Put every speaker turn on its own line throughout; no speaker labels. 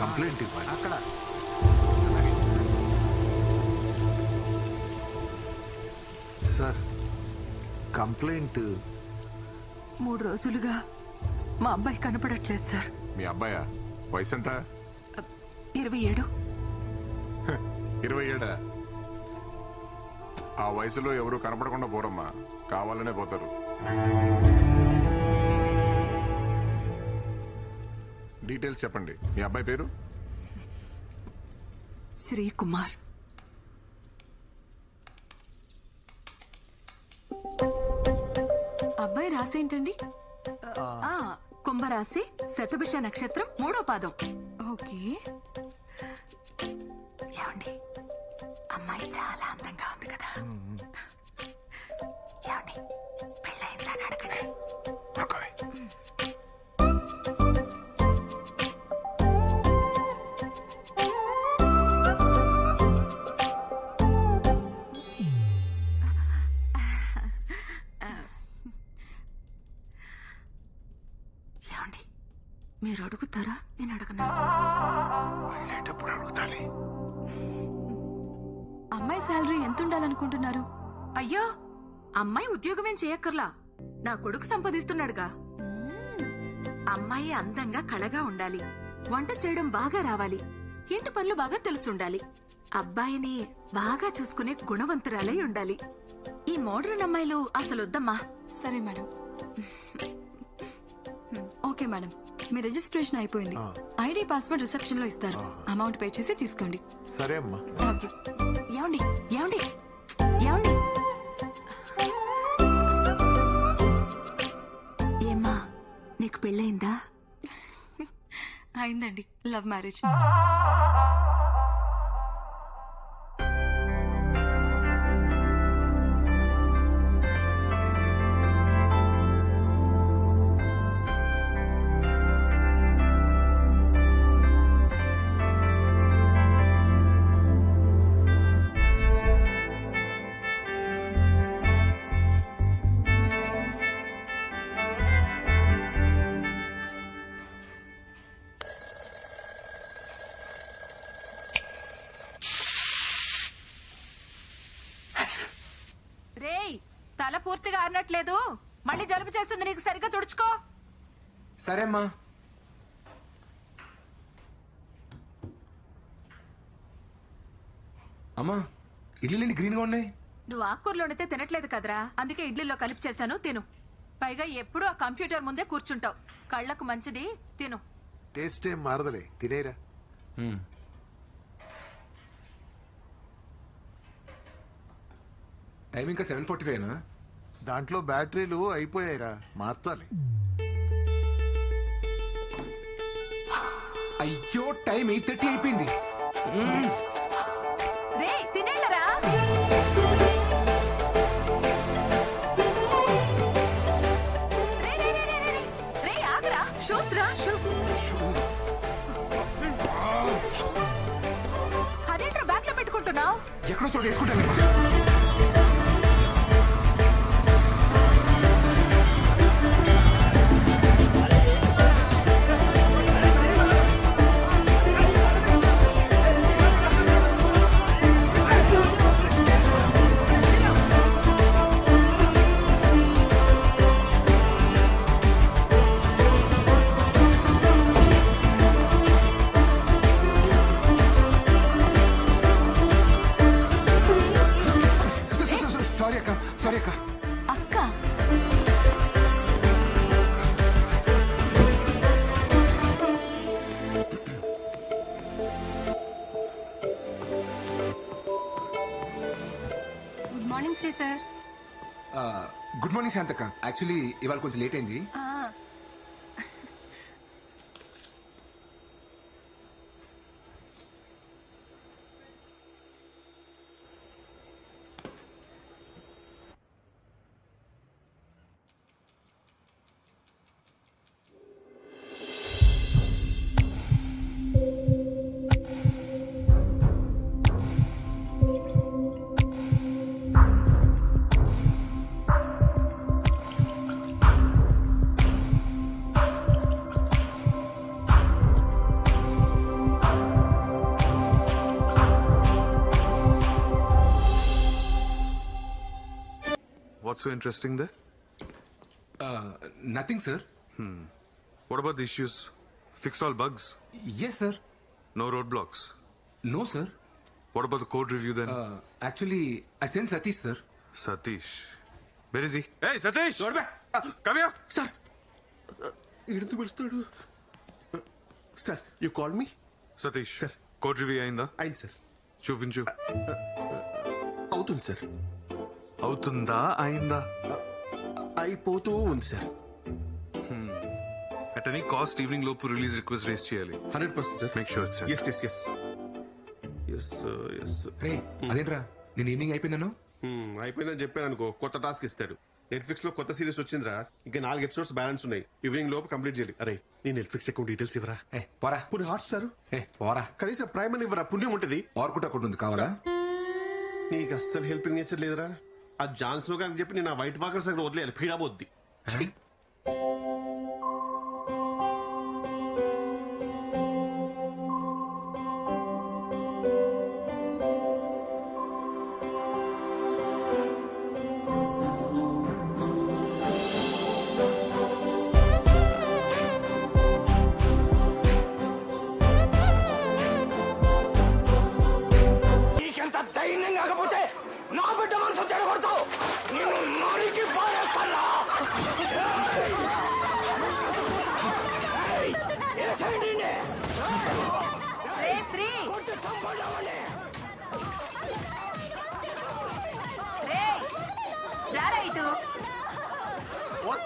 Complaint ఇవ్వాలి.
అక్కడ.
Sir complaint
మూడు రోజులుగా మా అబ్బాయి కనపడట్లేదు సార్.
మీ అబ్బాయా? వయసు ఎంత
ఇరవై ఏడు.
ఇరవై ఏడా? ఆ వయసులో ఎవరు కనపడకుండా పోరమ్మా. కావాలనే పోతారు. డీటెయిల్స్ చెప్పండి. మీ అబ్బాయి పేరు?
శ్రీ కుమార్
అబ్బాయి రాసేంటండి
ఆ, కుంభరాశి శతభిష నక్షత్రం మూడో పాదం.
ఓకే.
ఏమండి? అమ్మాయి చాలా అందంగా ఉంది కదా. మీరు అడుగుతారా? నేను అడగనా.
వెళ్ళేటప్పుడు అడుగుతాలి
అమ్మాయి శాలరీ ఎంత ఉండాలనుకుంటున్నారు
అయ్యో అమ్మాయి ఉద్యోగమేం చేయక్కర్లా. నా కొడుకు సంపాదిస్తున్నాడుగా. అమ్మాయి అందంగా కళగా ఉండాలి. వంట చేయడం బాగా రావాలి. ఇంటి పనులు బాగా తెలుసుండాలి. అబ్బాయిని బాగా చూసుకునే గుణవంతురాలై ఉండాలి. ఈ మోడర్న్ అమ్మాయిలు అసలు వద్దమ్మా
సరే మేడం. ఓకే మేడం మీ రిజిస్ట్రేషన్ అయిపోయింది. ఐడి పాస్వర్డ్ రిసెప్షన్లో ఇస్తారు. అమౌంట్ పే చేసి తీసుకోండి.
సరే అమ్మా.
ఓకే
ఏమండి? ఏమండి? ఏమండి? ఏమ్మా నీకు పెళ్ళయిందా?
అయిందండి. లవ్ మ్యారేజ్
తల పూర్తిగా ఆరినట్లేదు. మళ్ళీ జలుబు చేస్తుంది నీకు సరిగ్గా తుడుచుకో.
సరే అమ్మా అమ్మా ఇడ్లీలు గ్రీన్గా ఉన్నాయి.
నువ్వు ఆకుకూరలు వండితే తినట్లేదు కదరా. అందుకే ఇడ్లీలో కలిపి చేశాను తిను. పైగా ఎప్పుడూ ఆ కంప్యూటర్ ముందే కూర్చుంటావు. కళ్ళకు మంచిది తిను.
టేస్ట్ ఏం మారదలే తినేరా.
టైం ఇంకా సెవెన్ ఫార్టీ ఫైవ్
దాంట్లో బ్యాటరీలు అయిపోయాయిరా మార్చాలి.
అయ్యో టైం ఎయిట్ థర్టీ అయిపోయింది.
Morning Sri sir.
Good morning శాంతక్క. Actually ఇవాళ కొంచెం లేట్ అయింది.
So interesting there?
Nothing sir
What about the issues? Fixed all bugs?
Yes sir
No roadblocks?
No sir
What about the code review then?
Actually I sent Satish sir
Satish. Where is he? Hey, Satish! Come here!
Sir ఎందుకు పిలుస్తున్నాడు sir you call me
Satish.
Sir.
Code review అయిందా
అయింది sir
చూపించు
అవుతుంది sir
అవుతుందా? అయిందా?
అయిపోతూ ఉంది sir.
At any cost evening లోపు రిలీజ్ రిక్వెస్ట్ రేస్ చేయాలి.
Hundred percent sir.
Make sure it's
yes yes yes yes yes
రే అదేంట్రా? నేను ఈవినింగ్ అయిపోయిందను
అయిపోయిందని చెప్పాను అనుకో కొత్త టాస్క్ ఇస్తాడు. నెట్ఫ్లిక్స్లో కొత్త సిరీస్ వచ్చిందిరా ఇంకా నాలుగు ఎపిసోడ్స్ బ్యాలెన్స్ ఉన్నాయి. ఈవినింగ్ లోపు కంప్లీట్ చేయాలి. అరే నీ నెట్ఫ్లిక్స్ అకౌంట్ డీటెయిల్స్ ఇవ్వరా?
ఏ పోరా.
పుని హాట్ స్టార్
ఏ పోరా.
కనీసం ప్రైమ్ అని ఇవ్వరా? పుణ్యం ఉంటుంది.
ఆర్కుట్ అకౌంట్ ఉంది కావాలా?
నీకు అస్సలు హెల్పింగ్ నేచర్ లేదురా. ఆ జాన్సన్ గారికి చెప్పి నేను ఆ వైట్ వాకర్స్ అక్కడ వదిలేయాలి. పీడాబోద్ది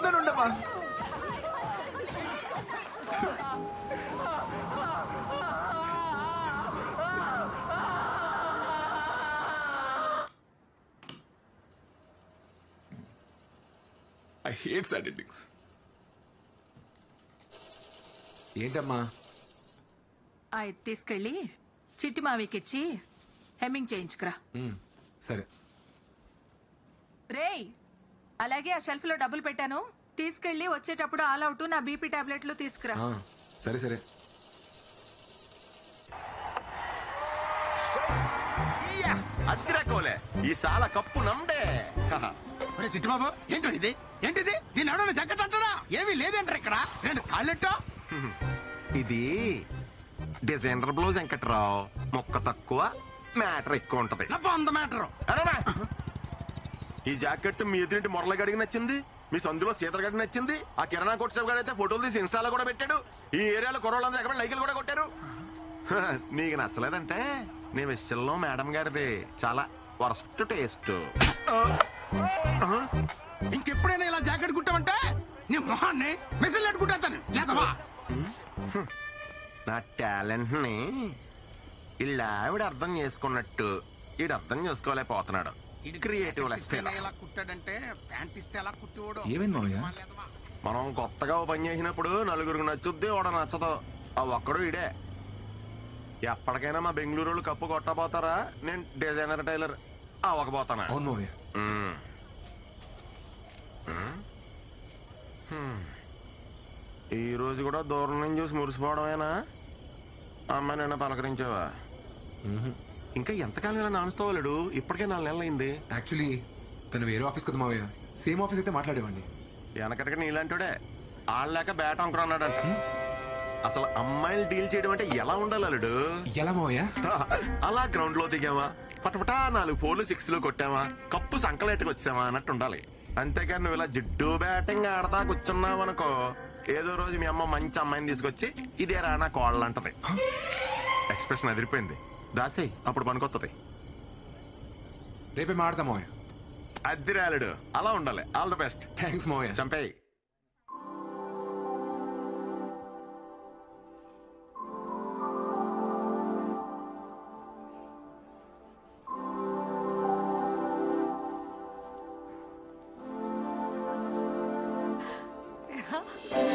వస్తానుండమ్మా
ఐ హేట్ సాడ్ ఎండింగ్స్ ఏంటమ్మా?
అది తీసుకెళ్ళి చిట్టి మావికిచ్చి హెమ్మింగ్ చేయించుకురా.
సరే.
రేయ్ అలాగే ఆ షెల్ఫ్లో డబ్బులు పెట్టాను. తీసుకెళ్ళి వచ్చేటప్పుడు ఆల్ అవుట్ నా బీపీ టాబ్లెట్లు తీసుకురా.
ఆ, సరే సరే.
అద్దిరకోలే. ఈ సాల కప్పు నమ్డే
చిట్టుబాబు ఏంటో ఇది? ఏంటిది? దీని ఎవడన్నా జగ్గట్ అంటారా ఏమీ లేదంటారు ఇక్కడ. రెండు కాళ్ళెట్టో?
ఇది డిజైనర్ బ్లౌజ్ వెంకట్రావు. మొక్క తక్కువ మ్యాటర్ ఎక్కువ ఉంటది.
నా వంద మీటరు
అరేరా! ఈ జాకెట్ మీ ఎదురింటి మురళగడికి నచ్చింది? మీ సందులో సీతరగడికి నచ్చింది? ఆ కిరణా కొట్సేపు గడి అయితే ఫోటోలు తీసి ఇన్స్టాలో కూడా పెట్టాడు. ఈ ఏరియాలో కుర్రోళ్ళందరూ ఎక్కడ లైకులు కూడా కొట్టారు. నీకు నచ్చలేదంటే నీ విషయంలో మేడం గారిది చాలా వరస్ట్ టేస్ట్.
ఇంకెప్పుడైనా ఇలా జాకెట్ కుట్టామంటే నీ మొహాన్ని మెసిల్ కుట్టేస్తాను లేదవా
నా టాలెంట్ని ఇలా ఆవిడ అర్థం చేసుకున్నట్టు ఈడు అర్థం చేసుకోలేకపోతున్నాడు. క్రియేటివ్
ఇలా కుట్టాడంటే ప్యాంట్ ఇస్తే ఎలా కుట్టివాడు?
ఏమైంది మావయ్య
మనం కొత్తగా ఓ పని చేసినప్పుడు నలుగురికి నచ్చుద్ది ఓడ నచ్చదు. ఆ ఒక్కడు ఇడే ఎప్పటికైనా మా బెంగళూరు వాళ్ళు కప్పు కొట్టబోతారా? నేను డిజైనర్ టైలర్. అవ్వకపోతానా
అవును మావయ్య
మ్మ్. మ్మ్. హ్మ్. ఈ రోజు కూడా దూరం నుంచి చూసి మురిసిపోవడమేనా? అమ్మాయి నిన్న పలకరించావా? ఇంకా ఎంతకాలం ఇలా నానుస్తావాలడు ఇప్పటికే నాలుగు నెలలు అయింది
యాక్చువల్లీ తను వేరే ఆఫీస్ కదా మావయ్య. సేమ్ ఆఫీస్ అయితే మాట్లాడేవాడిని.
వెనకటికి నీలాంటివాడే ఆడలేక బ్యాట్ అంకురా అన్నాడంట. అసలు అమ్మాయిలు డీల్ చేయడం అంటే ఎలా ఉండాలి అల్లుడు?
ఎలా మావయ్య?
అలా గ్రౌండ్లో దిగామా? పటపటా నాలుగు ఫోర్లు సిక్స్లో కొట్టామా? కప్పు సంకలెట్టుకు వచ్చామా అన్నట్టు ఉండాలి. అంతేకాని నువ్వు ఇలా జిడ్డు బ్యాటింగ్ ఆడతా కూర్చున్నావు అనుకో ఏదో రోజు మీ అమ్మ మంచి అమ్మాయిని తీసుకొచ్చి ఇదే రానా కోళ్ళ అంటది ఎక్స్ప్రెషన్ అదిరిపోయింది. దాసే అప్పుడు పనికొత్తది.
రేపే మాడతాం మావయ్య.
అద్దిరాలుడు అలా ఉండాలి. All the best.
థ్యాంక్స్ మావయ్య.
చంపేయి.
ఆ